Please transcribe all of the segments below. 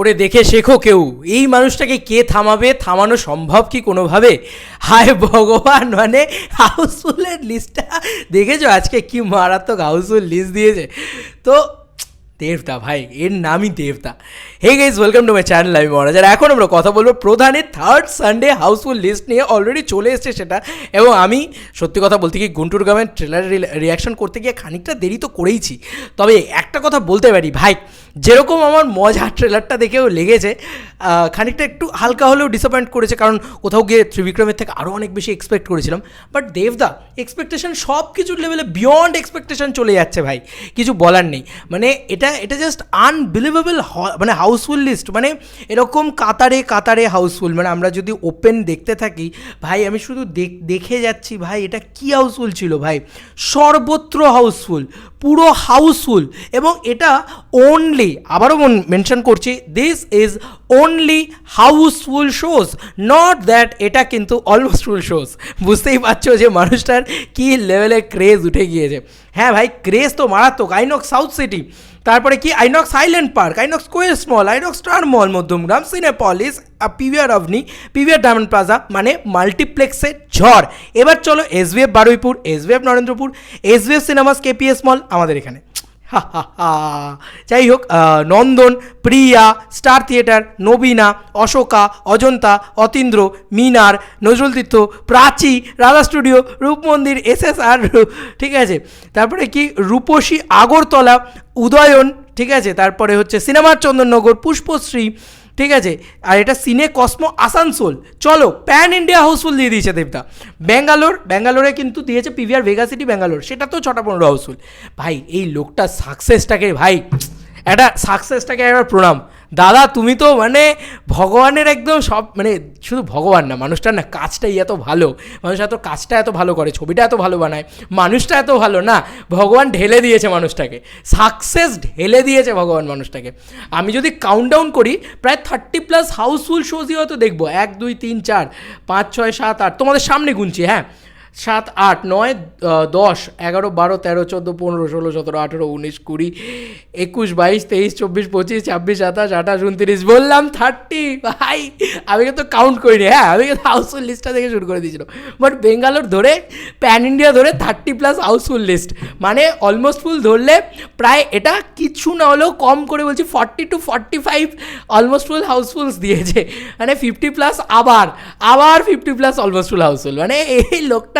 ওরে দেখে শেখো কেউ, এই মানুষটাকে কে থামাবে, থামানো সম্ভব কি কোনোভাবে? হায় ভগবান মানে হাউসফুলের লিস্টটা দেখেছ? আজকে কি মারাত্মক হাউসফুল লিস্ট দিয়েছে। তো দেবদা ভাই, এর নামই দেবদা hey guys welcome to my channel আমি মহারাজ। আর এখন আমরা কথা বলব প্রধানের থার্ড সানডে হাউসফুল লিস্ট নিয়ে। অলরেডি চলে এসছে সেটা। এবং আমি, সত্যি কথা বলতে গিয়ে গুন্টুর গামের ট্রেলার রিয়াকশন করতে গিয়ে খানিকটা দেরি তো করেইছি। তবে একটা কথা বলতে পারি, ভাই যেরকম আমার মজা ট্রেলারটা দেখেও লেগেছে খানিকটা একটু হালকা হলেও ডিসঅ্যাপয়েন্ট করেছে, কারণ কোথাও গিয়ে ত্রিবিক্রমের থেকে আরও অনেক বেশি এক্সপেক্ট করেছিলাম। বাট দেবদা এক্সপেকটেশন সব কিছুর লেভেলে বিয়ন্ড এক্সপেকটেশন চলে যাচ্ছে ভাই, কিছু বলার নেই। মানে এটা এটা জাস্ট আনবিলিভেবল মানে হাউসফুল লিস্ট মানে এরকম কাতারে কাতারে হাউসফুল মানে আমরা যদি ওপেন দেখতে থাকি, ভাই আমি শুধু দেখ- যাচ্ছি ভাই, এটা কি হাউসফুল ছিল ভাই? সর্বত্র হাউসফুল পুরো হাউসফুল এবং এটা অনলি আবারও মেনশন করছি this is only housefull shows not that এটা কিন্তু অলমোস্ট ফুল শোজ বুঝতেই পারছ যে মানুষটার কি লেভেলে ক্রেজ উঠে গিয়েছে। হ্যাঁ ভাই ক্রেজ তো মারাত্মক। আইনক সাউথ সিটি তারপরে কি? আইনক্স আইল্যান্ড পার্ক আইনক্স কোয়েল small INOX Star Mall Madhyamgram Cinepolis PVR Avani PVR Diamond Plaza মানে মাল্টিপ্লেক্সের ঝড়। এবার চলো SBF Baruipur SBF Narendrapur SBF cinemas KPS mall আমাদের এখানে। হা হা হা। যাই হোক নন্দন, প্রিয়া, স্টার থিয়েটার, নবীনা, Ashoka, Ajanta, Atindra, Minar, Nazrul Tirtha, Prachi, Radha studio Rupmandir S S R, ঠিক আছে তারপরে কি রূপসী আগরতলা, উদয়ন ঠিক আছে? তারপরে হচ্ছে সিনেমার চন্দননগর, পুষ্পশ্রী, ঠিক আছে? আর এটা সিনে কসমো আসানসোল। চলো, প্যান ইন্ডিয়া হাউসফুল দিয়ে দিয়েছে দেবদা। ব্যাঙ্গালোর, ব্যাঙ্গালোরে কিন্তু দিয়েছে পিভিআর ভেগা সিটি ব্যাঙ্গালোর। সেটা তো ছটা পনেরো হাউসফুল। ভাই, এই লোকটা সাকসেসটাকে ভাই, একটা সাকসেসটাকে একবার প্রণাম। দাদা, তুমি তো মানে ভগবানের একদম সব মানে শুধু ভগবান না, মানুষটার না কাজটাই এত ভালো। মানুষ এত কাজটা এত ভালো করে, ছবিটা এত ভালো বানায়, মানুষটা এত ভালো না, ভগবান ঢেলে দিয়েছে মানুষটাকে। সাকসেস ঢেলে দিয়েছে ভগবান মানুষটাকে। আমি যদি কাউন্টডাউন করি, প্রায় থার্টি প্লাস হাউসফুল শোজই হয়তো দেখব। এক, দুই, তিন, চার, পাঁচ, ছয়, সাত, আট। তোমাদের সামনে গুনছি হ্যাঁ? সাত আট নয় দশ, এগারো, বারো, তেরো, চোদ্দ, পনেরো, ষোলো, সতেরো, আঠেরো, উনিশ, কুড়ি, একুশ, বাইশ, তেইশ, চব্বিশ, পঁচিশ, ছাব্বিশ, সাতাশ, আঠাশ, উনত্রিশ, বললাম থার্টি ভাই, আমি কিন্তু কাউন্ট করিনি হ্যাঁ আমি কিন্তু হাউসফুল লিস্টটা থেকে শুরু করে দিয়েছিল বাট বেঙ্গালোর ধরে প্যান ইন্ডিয়া ধরে থার্টি প্লাস হাউসফুল লিস্ট মানে অলমোস্ট ফুল ধরলে প্রায় এটা কিছু না হলেও কম করে বলছি forty two forty five almost full housefulls দিয়েছে মানে ফিফটি প্লাস আবার আবার fifty plus almost full housefull মানে এই লোকটা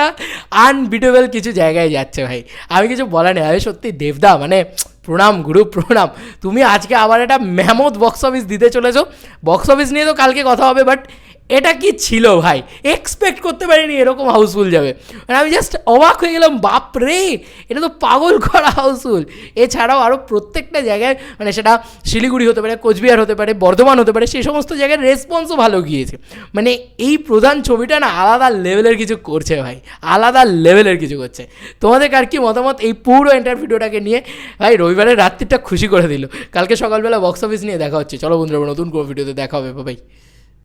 আনবিটেবল কিছু জায়গায় যাচ্ছে ভাই। আমি কিছু বলার নেই আমি সত্যি দেবদা মানে প্রণাম গুরু, প্রণাম। তুমি আজকে আবার একটা মেহমত বক্স অফিস দিতে চলেছো। বক্স অফিস নিয়ে তো কালকে কথা হবে বাট এটা কি ছিল ভাই? এক্সপেক্ট করতে পারিনি এরকম হাউসফুল যাবে। মানে আমি জাস্ট অবাক হয়ে গেলাম বাপ রে এটা তো পাগল করা হাউসফুল এছাড়াও আরও প্রত্যেকটা জায়গায় মানে সেটা শিলিগুড়ি হতে পারে, কোচবিহার হতে পারে, বর্ধমান হতে পারে, সেই সমস্ত জায়গায় রেসপন্সও ভালো গিয়েছে। মানে এই প্রধান ছবিটা না আলাদা লেভেলের কিছু করছে ভাই। আলাদা লেভেলের কিছু করছে। তোমাদের আর কি মতামত এই পুরো এন্টার ভিডিওটাকে নিয়ে? ভাই, রবিবারের রাত্রিটা খুশি করে দিল। কালকে সকালবেলা বক্স অফিস নিয়ে দেখা হচ্ছে। চলো বন্ধুরা, নতুন কোনো ভিডিওতে দেখা হবে ভাই